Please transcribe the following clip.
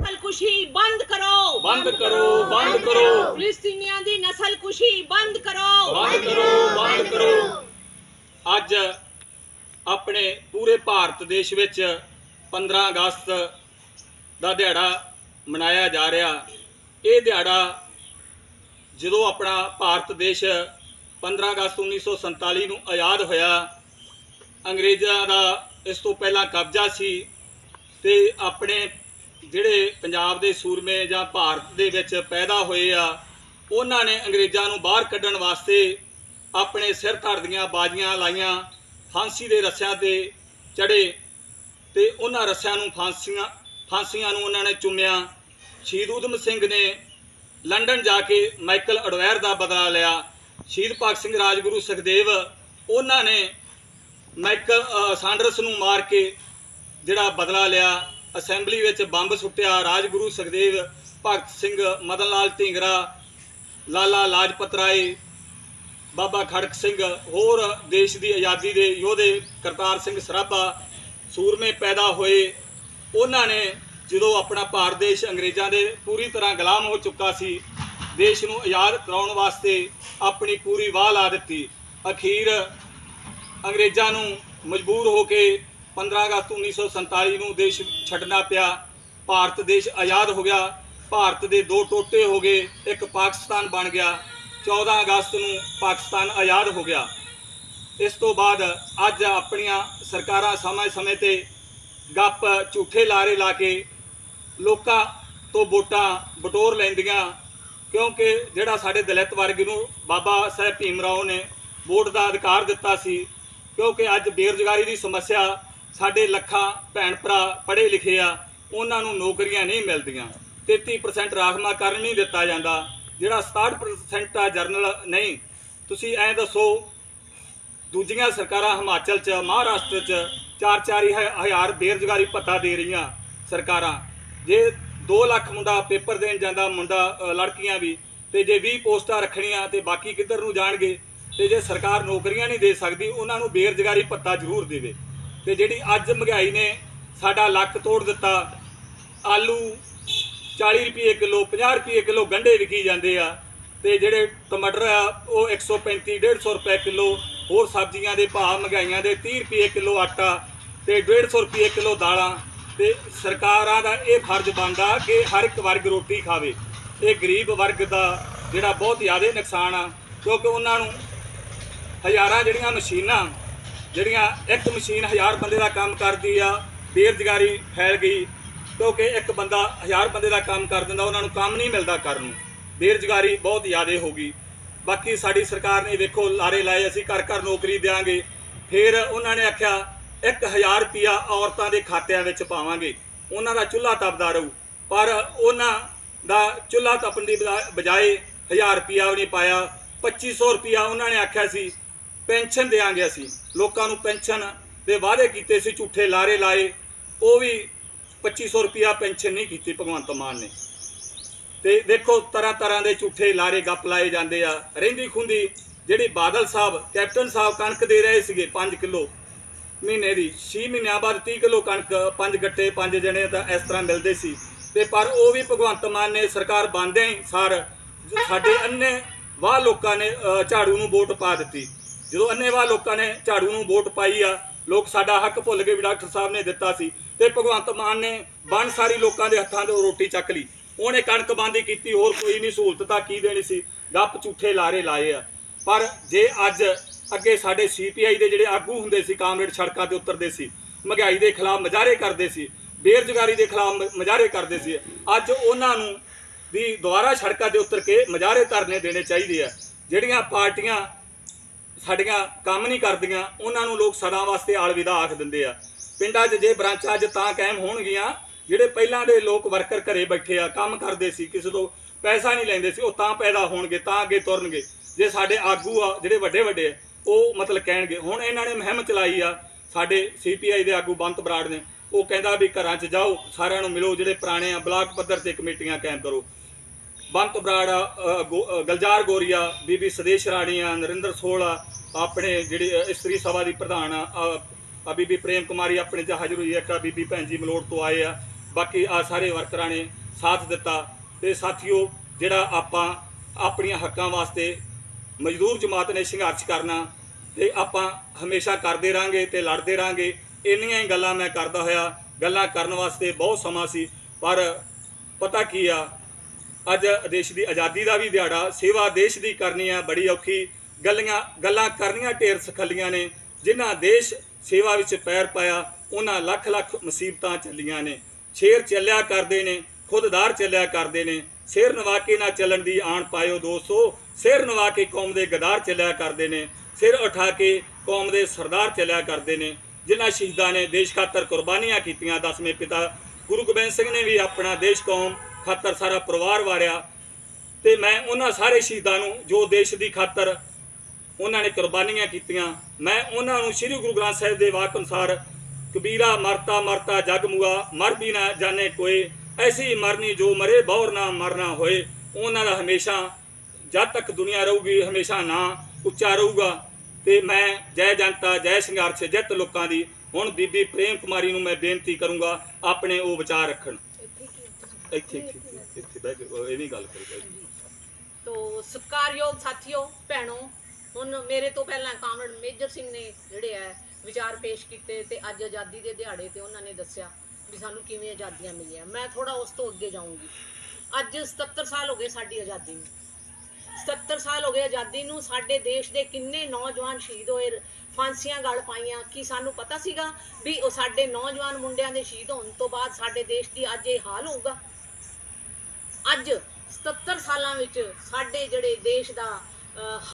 ਨਸਲਕੁਸ਼ੀ ਬੰਦ ਕਰੋ। ਬੰਦ ਕਰੋ ਬੰਦ ਕਰੋ। ਫਿਲਿਸਤੀਨੀਆਂ ਦੀ ਨਸਲਕੁਸ਼ੀ ਬੰਦ ਕਰੋ। ਬੰਦ ਕਰੋ ਬੰਦ ਕਰੋ। ਅੱਜ ਆਪਣੇ ਪੂਰੇ ਭਾਰਤ ਦੇਸ਼ ਵਿੱਚ 15 ਅਗਸਤ ਦਾ ਦਿਹਾੜਾ ਮਨਾਇਆ ਜਾ ਰਿਹਾ। ਇਹ ਦਿਹਾੜਾ ਜਦੋਂ ਆਪਣਾ ਭਾਰਤ ਦੇਸ਼ 15 ਅਗਸਤ 1947 ਨੂੰ ਆਜ਼ਾਦ ਹੋਇਆ। ਅੰਗਰੇਜ਼ਾਂ ਦਾ ਇਸ ਤੋਂ ਪਹਿਲਾਂ ਕਬਜ਼ਾ ਸੀ ਤੇ ਆਪਣੇ ਜਿਹੜੇ ਪੰਜਾਬ ਦੇ ਸੂਰਮੇ ਜਾਂ ਭਾਰਤ ਦੇ ਵਿੱਚ ਪੈਦਾ ਹੋਏ ਆ, ਉਹਨਾਂ ਨੇ ਅੰਗਰੇਜ਼ਾਂ ਨੂੰ ਬਾਹਰ ਕੱਢਣ ਵਾਸਤੇ ਆਪਣੇ ਸਿਰ ਧੜ ਦੀਆਂ ਬਾਜ਼ੀਆਂ ਲਾਈਆਂ, ਫਾਂਸੀ ਦੇ ਰੱਸਿਆਂ ਤੇ ਚੜੇ ਤੇ ਉਹਨਾਂ ਰੱਸਿਆਂ ਨੂੰ ਫਾਂਸੀਆਂ ਫਾਂਸੀਆਂ ਨੂੰ ਉਹਨਾਂ ਨੇ ਚੁੰਮਿਆ। ਸ਼ਹੀਦ ਊਧਮ ਸਿੰਘ ਨੇ ਲੰਡਨ ਜਾ ਕੇ ਮਾਈਕਲ ਅਡਵੈਰ ਦਾ ਬਦਲਾ ਲਿਆ। ਸ਼ਹੀਦ ਭਗਤ ਸਿੰਘ ਰਾਜਗੁਰੂ ਸੁਖਦੇਵ, ਉਹਨਾਂ ਨੇ ਮਾਈਕਲ ਸਾਂਡਰਸ ਨੂੰ ਮਾਰ ਕੇ ਜਿਹੜਾ ਬਦਲਾ ਲਿਆ, ਅਸੈਂਬਲੀ ਵਿੱਚ ਬੰਬ ਸੁੱਟਿਆ, ਰਾਜਗੁਰੂ ਸੁਖਦੇਵ, ਭਗਤ ਸਿੰਘ, ਮਦਨ ਲਾਲ ਢੀਂਗਰਾ, ਲਾਲਾ ਲਾਜਪਤ ਰਾਏ, ਬਾਬਾ ਖੜਕ ਸਿੰਘ, ਹੋਰ ਦੇਸ਼ ਦੀ ਆਜ਼ਾਦੀ ਦੇ ਯੋਧੇ ਕਰਤਾਰ ਸਿੰਘ ਸਰਾਭਾ, ਸੂਰਮੇ ਪੈਦਾ ਹੋਏ। ਉਹਨਾਂ ਨੇ ਜਦੋਂ ਆਪਣਾ ਭਾਰਤ ਦੇਸ਼ ਅੰਗਰੇਜ਼ਾਂ ਦੇ ਪੂਰੀ ਤਰ੍ਹਾਂ ਗੁਲਾਮ ਹੋ ਚੁੱਕਾ ਸੀ ਦੇਸ਼ ਨੂੰ ਆਜ਼ਾਦ ਕਰਾਉਣ ਵਾਸਤੇ ਆਪਣੀ ਪੂਰੀ ਵਾਹ ਲਾ ਦਿੱਤੀ। ਅਖੀਰ ਅੰਗਰੇਜ਼ਾਂ ਨੂੰ ਮਜਬੂਰ ਹੋ ਕੇ 15 ਅਗਸਤ 1947 ਨੂੰ ਦੇਸ਼ ਛੱਡਣਾ ਪਿਆ। ਭਾਰਤ ਦੇਸ਼ ਆਜ਼ਾਦ ਹੋ ਗਿਆ। ਭਾਰਤ ਦੇ ਦੋ ਟੋਟੇ ਹੋ ਗਏ। ਇੱਕ ਪਾਕਿਸਤਾਨ ਬਣ ਗਿਆ। 14 ਅਗਸਤ ਨੂੰ ਪਾਕਿਸਤਾਨ ਆਜ਼ਾਦ ਹੋ ਗਿਆ। ਇਸ ਤੋਂ ਬਾਅਦ ਅੱਜ ਆਪਣੀਆਂ ਸਰਕਾਰਾਂ ਸਮੇਂ-ਸਮੇਂ ਤੇ ਗੱਪ ਝੂਠੇ ਲਾਰੇ ਲਾ ਕੇ ਲੋਕਾਂ ਤੋਂ ਵੋਟਾਂ ਬਟੋਰ ਲੈਂਦੀਆਂ। ਕਿਉਂਕਿ ਜਿਹੜਾ ਸਾਡੇ ਦਲਿਤ ਵਰਗ ਨੂੰ ਬਾਬਾ ਸਾਹਿਬ ਭੀਮ ਰਾਓ ਨੇ ਵੋਟ ਦਾ ਅਧਿਕਾਰ ਦਿੱਤਾ ਸੀ, ਕਿਉਂਕਿ ਅੱਜ ਬੇਰੁਜ਼ਗਾਰੀ ਦੀ ਸਮੱਸਿਆ ਸਾਡੇ ਲੱਖਾਂ ਭੈਣ ਭਰਾ ਪੜ੍ਹੇ ਲਿਖੇ ਆ, ਉਹਨਾਂ ਨੂੰ ਨੌਕਰੀਆਂ ਨਹੀਂ ਮਿਲਦੀਆਂ। 33% ਰਾਖਮਾ ਕਰਨ ਨਹੀਂ ਦਿੱਤਾ ਜਾਂਦਾ, ਜਿਹੜਾ 67% ਆ ਜਰਨਲ ਨਹੀਂ। ਤੁਸੀਂ ਐਂ ਦੱਸੋ, ਦੂਜੀਆਂ ਸਰਕਾਰਾਂ ਹਿਮਾਚਲ 'ਚ, ਮਹਾਰਾਸ਼ਟਰ 'ਚ ਚਾਰ ਚਾਰ ਹੀ ਹ- ਹਜ਼ਾਰ ਬੇਰੁਜ਼ਗਾਰੀ ਭੱਤਾ ਦੇ ਰਹੀਆਂ ਸਰਕਾਰਾਂ। ਜੇ 2 ਲੱਖ ਮੁੰਡਾ ਪੇਪਰ ਦੇਣ ਜਾਂਦਾ, ਮੁੰਡਾ ਲੜਕੀਆਂ ਵੀ। ਤੇ ਜੇ 20 ਪੋਸਟਾਂ ਰੱਖਣੀਆਂ ਤੇ ਬਾਕੀ ਕਿੱਧਰ ਨੂੰ ਜਾਣਗੇ? ਤੇ ਜੇ ਸਰਕਾਰ ਨੌਕਰੀਆਂ ਨਹੀਂ ਦੇ ਸਕਦੀ, ਉਹਨਾਂ ਨੂੰ ਬੇਰੁਜ਼ਗਾਰੀ ਭੱਤਾ ਜ਼ਰੂਰ ਦੇਵੇ। ਤੇ ਜਿਹੜੀ ਅੱਜ ਮਹਿੰਗਾਈ ਨੇ ਸਾਡਾ ਲੱਕ ਤੋੜ ਦਿੱਤਾ, ਆਲੂ 40 ਰੁਪਏ ਕਿਲੋ 50 ਰੁਪਏ ਕਿਲੋ ਗੰਢੇ ਵਿਕੀ ਜਾਂਦੇ ਆ। ਤੇ ਜਿਹੜੇ ਟਮਾਟਰ ਆ, ਉਹ 135 150 ਰੁਪਏ ਕਿਲੋ, ਹੋਰ ਸਬਜ਼ੀਆਂ ਦੇ ਭਾਅ ਮਹਿੰਗਾਈਆਂ ਦੇ 30 ਰੁਪਏ ਕਿਲੋ ਆਟਾ ਤੇ 150 ਰੁਪਏ ਕਿਲੋ ਦਾਲਾਂ। ਤੇ ਸਰਕਾਰਾਂ ਦਾ ਇਹ ਫਰਜ਼ ਬਣਦਾ ਕਿ ਹਰ ਇੱਕ ਵਰਗ ਰੋਟੀ ਖਾਵੇ। ਇਹ ਗਰੀਬ ਵਰਗ ਦਾ ਜਿਹੜਾ ਬਹੁਤ ਜ਼ਿਆਦਾ ਨੁਕਸਾਨ ਆ, ਕਿਉਂਕਿ ਉਹਨਾਂ ਨੂੰ ਹਜ਼ਾਰਾਂ ਜਿਹੜੀਆਂ ਮਸ਼ੀਨਾਂ, ਜਿਹੜੀਆਂ ਇੱਕ ਮਸ਼ੀਨ ਹਜ਼ਾਰ ਬੰਦੇ ਦਾ ਕੰਮ ਕਰਦੀ ਆ, ਬੇਰੁਜ਼ਗਾਰੀ ਫੈਲ ਗਈ, ਕਿਉਂਕਿ ਇੱਕ ਬੰਦਾ ਹਜ਼ਾਰ ਬੰਦੇ ਦਾ ਕੰਮ ਕਰ ਦਿੰਦਾ, ਉਹਨਾਂ ਨੂੰ ਕੰਮ ਨਹੀਂ ਮਿਲਦਾ ਕਰਨ ਨੂੰ। ਬੇਰੁਜ਼ਗਾਰੀ ਬਹੁਤ ਜ਼ਿਆਦਾ ਹੋ ਗਈ। ਬਾਕੀ ਸਾਡੀ ਸਰਕਾਰ ਨੇ ਦੇਖੋ ਲਾਰੇ ਲਾਏ, ਅਸੀਂ ਘਰ ਘਰ ਨੌਕਰੀ ਦੇਵਾਂਗੇ ਫਿਰ ਉਹਨਾਂ ਨੇ ਆਖਿਆ 1000 ਰੁਪਿਆ ਔਰਤਾਂ ਦੇ ਖਾਤਿਆਂ ਵਿੱਚ ਪਾਵਾਂਗੇ। ਉਹਨਾਂ ਦਾ ਚੁੱਲ੍ਹਾ ਤਪਦਾ ਰਹੂ। ਪਰ ਉਹਨਾਂ ਦਾ ਚੁੱਲ੍ਹਾ ਤਪਣ ਦੀ ਬਜਾ- ਬਜਾਏ 1000 ਰੁਪਿਆ ਵੀ ਨਹੀਂ ਪਾਇਆ। 2500 ਰੁਪਿਆ ਉਹਨਾਂ ਨੇ ਆਖਿਆ ਸੀ, ਪੈਨਸ਼ਨ ਦੇਾਂਗੇ ਅਸੀਂ। ਲੋਕਾਂ ਨੂੰ ਪੈਨਸ਼ਨ ਦੇ ਵਾਅਦੇ ਕੀਤੇ ਸੀ, ਝੂਠੇ ਲਾਰੇ ਲਾਏ। ਉਹ ਵੀ 2500 ਰੁਪਿਆ ਪੈਨਸ਼ਨ ਨਹੀਂ ਕੀਤੀ ਭਗਵੰਤ ਮਾਨ ਨੇ। ਤੇ ਦੇਖੋ ਤਰ੍ਹਾਂ ਤਰ੍ਹਾਂ ਦੇ ਝੂਠੇ ਲਾਰੇ ਗੱਪ ਲਾਏ ਜਾਂਦੇ ਆ। ਰਹਿੰਦੀ ਖੁੰਦੀ ਜਿਹੜੀ ਬਾਦਲ ਸਾਹਿਬ, ਕੈਪਟਨ ਸਾਹਿਬ ਕਣਕ ਦੇ ਰਹੇ ਸੀਗੇ 5 ਕਿਲੋ ਮਹੀਨੇ ਦੀ 6 ਮਹੀਨਿਆਂ ਬਾਅਦ 30 ਕਿਲੋ ਕਣਕ, ਪੰਜ ਗੱਟੇ ਪੰਜ ਜਣੇ ਤਾਂ ਇਸ ਤਰ੍ਹਾਂ ਮਿਲਦੇ ਸੀ। ਤੇ ਪਰ ਉਹ ਵੀ ਭਗਵੰਤ ਮਾਨ ਨੇ ਸਰਕਾਰ ਬੰਦਿਆਂ ਹੀ ਸਾਰ ਸਾਡੇ ਅੰਨੇ ਵਾਹ ਲੋਕਾਂ ਨੇ ਝਾੜੂ ਨੂੰ ਵੋਟ ਪਾ ਦਿੱਤੀ। ਜਦੋਂ ਅੰਨੇ ਵਾਹ ਲੋਕਾਂ ਨੇ ਝਾੜੂ ਨੂੰ ਵੋਟ ਪਾਈ ਆ, ਲੋਕ ਸਾਡਾ ਹੱਕ ਭੁੱਲ ਗਏ ਵੀ ਡਾਕਟਰ ਸਾਹਿਬ ਨੇ ਦਿੱਤਾ ਸੀ। ਤੇ ਭਗਵੰਤ ਮਾਨ ਨੇ ਬਣ ਸਾਰੀ ਲੋਕਾਂ ਦੇ ਹੱਥਾਂ ਤੋਂ ਰੋਟੀ ਚੱਕ ਲਈ। ਉਹਨੇ ਕਣਕ ਬੰਦੀ ਕੀਤੀ, ਹੋਰ ਕੋਈ ਨਹੀਂ ਸਹੂਲਤ ਤਾਂ ਕੀ ਦੇਣੀ ਸੀ? ਗੱਪ ਝੂਠੇ ਲਾਰੇ ਲਾਏ ਆ। ਪਰ ਜੇ ਅੱਜ ਅੱਗੇ ਸਾਡੇ ਸੀਪੀਆਈ ਦੇ ਜਿਹੜੇ ਆਗੂ ਹੁੰਦੇ ਸੀ ਕਾਮਰੇਡ ਸੜਕਾਂ ਤੇ ਉਤਰਦੇ ਸੀ ਮਹਿੰਗਾਈ ਦੇ ਖਿਲਾਫ ਮਜ਼ਾਰੇ ਕਰਦੇ ਸੀ ਬੇਰੁਜ਼ਗਾਰੀ ਦੇ ਖਿਲਾਫ ਮ- ਮਜ਼ਾਰੇ ਕਰਦੇ ਸੀ। ਅੱਜ ਉਹਨਾਂ ਨੂੰ ਵੀ ਦੁਬਾਰਾ ਸੜਕਾਂ ਤੇ ਉਤਰ ਕੇ ਮਜ਼ਾਰੇ ਧਰਨੇ ਦੇਣੇ ਚਾਹੀਦੇ ਆ। ਜਿਹੜੀਆਂ ਪਾਰਟੀਆਂ ਸਾਡੀਆਂ ਕੰਮ ਨਹੀਂ ਕਰਦੀਆਂ ਉਹਨਾਂ ਨੂੰ ਲੋਕ ਸਦਾ ਵਾਸਤੇ ਆਲਵਿਦਾ ਆਖ ਦਿੰਦੇ ਆ। ਪਿੰਡਾਂ 'ਚ ਜੇ ਬ੍ਰਾਂਚਾਂ ਅੱਜ ਤਾਂ ਕਾਇਮ ਹੋਣਗੀਆਂ ਜਿਹੜੇ ਪਹਿਲਾਂ ਦੇ ਲੋਕ ਵਰਕਰ ਘਰੇ ਬੈਠੇ ਆ ਕੰਮ ਕਰਦੇ ਸੀ ਕਿਸੇ ਤੋਂ ਪੈਸਾ ਨਹੀਂ ਲੈਂਦੇ ਸੀ ਉਹ ਤਾਂ ਪੈਦਾ ਹੋਣਗੇ ਤਾਂ ਅੱਗੇ ਤੁਰਨਗੇ। ਜੇ ਸਾਡੇ ਆਗੂ ਆ ਜਿਹੜੇ ਵੱਡੇ ਵੱਡੇ ਆ, ਉਹ ਮਤਲਬ ਕਹਿਣਗੇ ਹੁਣ ਇਹਨਾਂ ਨੇ ਮੁਹਿੰਮ ਚਲਾਈ ਆ ਸਾਡੇ ਸੀਪੀਆਈ ਦੇ ਆਗੂ ਬੰਤ ਬਰਾੜ ਨੇ ਉਹ ਕਹਿੰਦਾ ਵੀ ਘਰਾਂ 'ਚ ਜਾਓ ਸਾਰਿਆਂ ਨੂੰ ਮਿਲੋ ਜਿਹੜੇ ਪੁਰਾਣੇ ਆ ਬਲਾਕ ਪੱਧਰ ਤੇ ਕਮੇਟੀਆਂ ਕਾਇਮ ਕਰੋ। ਬੰਤ ਬਰਾੜ ਆ, ਗੋ- ਗਲਜਾਰ ਗੋਰੀਆ ਬੀਬੀ ਸਦੇਸ਼ ਰਾਣੀ ਆ ਨਰਿੰਦਰ ਸੋਲ ਆ ਆਪਣੇ ਜਿਹੜੀ ਇਸਤਰੀ ਸਭਾ ਦੀ ਪ੍ਰਧਾਨ ਆ ਬੀਬੀ ਪ੍ਰੇਮ ਕੁਮਾਰੀ ਆਪਣੇ ਜਹਾਜ਼ ਹੋਈ ਹੈ ਇੱਕ ਬੀਬੀ ਭੈਣ ਜੀ ਮਲੋੜ ਤੋਂ ਆਏ ਆ ਬਾਕੀ ਆ ਸਾਰੇ ਵਰਕਰਾਂ ਨੇ ਸਾਥ ਦਿੱਤਾ। ਤੇ ਸਾਥੀਓ ਜਿਹੜਾ ਆਪਾਂ ਆਪਣੀਆਂ ਹੱਕਾਂ ਵਾਸਤੇ ਮਜ਼ਦੂਰ ਜਮਾਤ ਨੇ ਸੰਘਰਸ਼ ਕਰਨਾ ਤੇ ਆਪਾਂ ਹਮੇਸ਼ਾ ਕਰਦੇ ਰਾਂਗੇ ਤੇ ਲੜਦੇ ਰਾਂਗੇ। ਇੰਨੀਆਂ ਹੀ ਗੱਲਾਂ ਮੈਂ ਕਰਦਾ ਹੋਇਆ। ਗੱਲਾਂ ਕਰਨ ਵਾਸਤੇ ਬਹੁਤ ਸਮਾਂ ਸੀ, ਪਰ ਪਤਾ ਕੀ ਆ, ਅੱਜ ਦੇਸ਼ ਦੀ ਆਜ਼ਾਦੀ ਦਾ ਵੀ ਦਿਹਾੜਾ, ਸੇਵਾ ਦੇਸ਼ ਦੀ ਕਰਨੀ ਆ, ਬੜੀ ਔਖੀ। ਗੱਲਾਂ ਗੱਲਾਂ ਕਰਨੀਆਂ ਢੇਰ ਸਖੱਲੀਆਂ ਨੇ, ਜਿਨ੍ਹਾਂ ਦੇਸ਼ ਸੇਵਾ ਵਿੱਚ ਪੈਰ ਪਾਇਆ, ਉਹਨਾਂ ਲੱਖ ਲੱਖ ਮੁਸੀਬਤਾਂ ਚੱਲੀਆਂ ਨੇ। ਸ਼ੇਰ ਚੱਲਿਆ ਕਰਦੇ ਨੇ, ਖੁਦਦਾਰ ਚੱਲਿਆ ਕਰਦੇ ਨੇ। ਸਿਰ ਨਵਾ ਕੇ ਨਾ ਚੱਲਣ ਦੀ ਆਣ ਪਾਇਓ ਦੋਸਤੋ, ਸਿਰ ਨਵਾ ਕੇ ਕੌਮ ਦੇ ਗਦਾਰ ਚੱਲਿਆ ਕਰਦੇ ਨੇ, ਸਿਰ ਉਠਾ ਕੇ ਕੌਮ ਦੇ ਸਰਦਾਰ ਚੱਲਿਆ ਕਰਦੇ ਨੇ, ਜਿਨ੍ਹਾਂ ਸ਼ਹੀਦਾਂ ਨੇ ਦੇਸ਼ ਖਾਤਰ ਕੁਰਬਾਨੀਆਂ ਕੀਤੀਆਂ। ਦਸਵੇਂ ਪਿਤਾ ਗੁਰੂ ਗੋਬਿੰਦ ਸਿੰਘ ਨੇ ਵੀ ਆਪਣਾ ਦੇਸ਼ ਕੌਮ ਖਾਤਰ ਸਾਰਾ ਪਰਿਵਾਰ ਵਾਰਿਆ ਤੇ ਮੈਂ ਉਹਨਾਂ ਸਾਰੇ ਸ਼ਹੀਦਾਂ ਨੂੰ, ਜੋ ਦੇਸ਼ ਦੀ ਖਾਤਰ ਉਹਨਾਂ ਨੇ ਕੁਰਬਾਨੀਆਂ ਕੀਤੀਆਂ, ਮੈਂ ਉਹਨਾਂ ਨੂੰ ਸ੍ਰੀ ਗੁਰੂ ਗ੍ਰੰਥ ਸਾਹਿਬ ਦੇ ਵਾਕ ਅਨੁਸਾਰ, ਕਬੀਰਾ ਮਰਤਾ ਮਰਤਾ ਜਗ ਮੁਆ, ਮਰ ਵੀ ਨਾ ਜਾਣੇ ਕੋਈ ਐਸੀ ਮਰਨੀ ਜੋ ਮਰੇ ਬੌਰ ਨਾ ਮਰਨਾ ਹੋਏ ਉਹਨਾਂ ਦਾ ਹਮੇਸ਼ਾ ਜਦ ਤੱਕ ਦੁਨੀਆ ਰਹੂਗੀ ਹਮੇਸ਼ਾ ਨਾਂ ਉੱਚਾ ਰਹੂਗਾ। ਤੇ ਮੈਂ ਜੈ ਜਨਤਾ ਜੈ ਸੰਘਰਸ਼ ਜਿੱਤ ਲੋਕਾਂ ਦੀ ਹੁਣ ਬੀਬੀ ਪ੍ਰੇਮ ਕੁਮਾਰੀ ਨੂੰ ਮੈਂ ਬੇਨਤੀ ਕਰੂੰਗਾ ਆਪਣੇ ਉਹ ਵਿਚਾਰ ਰੱਖਣ। ਇੱਥੇ ਇੱਥੇ ਉਹ ਇਹ ਨਹੀਂ ਗੱਲ ਕਰੀ ਤੋ ਸਤਿਕਾਰਯੋਗ ਸਾਥੀਓ ਭੈਣੋ ਹੁਣ ਮੇਰੇ ਤੋਂ ਪਹਿਲਾਂ ਕਾਮਰੇਡ ਮੇਜਰ ਸਿੰਘ ਨੇ ਜਿਹੜੇ ਹੈ ਵਿਚਾਰ ਪੇਸ਼ ਕੀਤੇ ਤੇ ਅੱਜ ਆਜ਼ਾਦੀ ਦੇ ਦਿਹਾੜੇ ਤੇ ਉਹਨਾਂ ਨੇ ਦੱਸਿਆ। ਵੀ ਸਾਨੂੰ ਕਿਵੇਂ ਆਜ਼ਾਦੀਆਂ ਮਿਲੀਆਂ। ਮੈਂ ਥੋੜਾ ਉਸ ਤੋਂ ਅੱਗੇ ਜਾਊਂਗੀ। ਅੱਜ 77 ਸਾਲ ਹੋ ਗਏ ਸਾਡੀ ਆਜ਼ਾਦੀ ਨੂੰ। 77 ਸਾਲ ਹੋ ਗਏ ਆਜ਼ਾਦੀ ਨੂੰ। ਸਾਡੇ ਦੇਸ਼ ਦੇ ਕਿੰਨੇ ਨੌਜਵਾਨ ਸ਼ਹੀਦ ਹੋਏ, ਫਾਂਸੀਆਂ ਗਲ ਪਾਈਆਂ। ਕੀ ਸਾਨੂੰ ਪਤਾ ਸੀਗਾ ਵੀ ਉਹ ਸਾਡੇ ਨੌਜਵਾਨ ਮੁੰਡਿਆਂ ਦੇ ਸ਼ਹੀਦ ਹੋਣ ਤੋਂ ਬਾਅਦ ਸਾਡੇ ਦੇਸ਼ ਦੀ ਅੱਜ ਇਹ ਹਾਲ ਹੋਊਗਾ? ਅੱਜ 77 ਸਾਲਾਂ ਵਿੱਚ ਸਾਡੇ ਜਿਹੜੇ ਦੇਸ਼ ਦਾ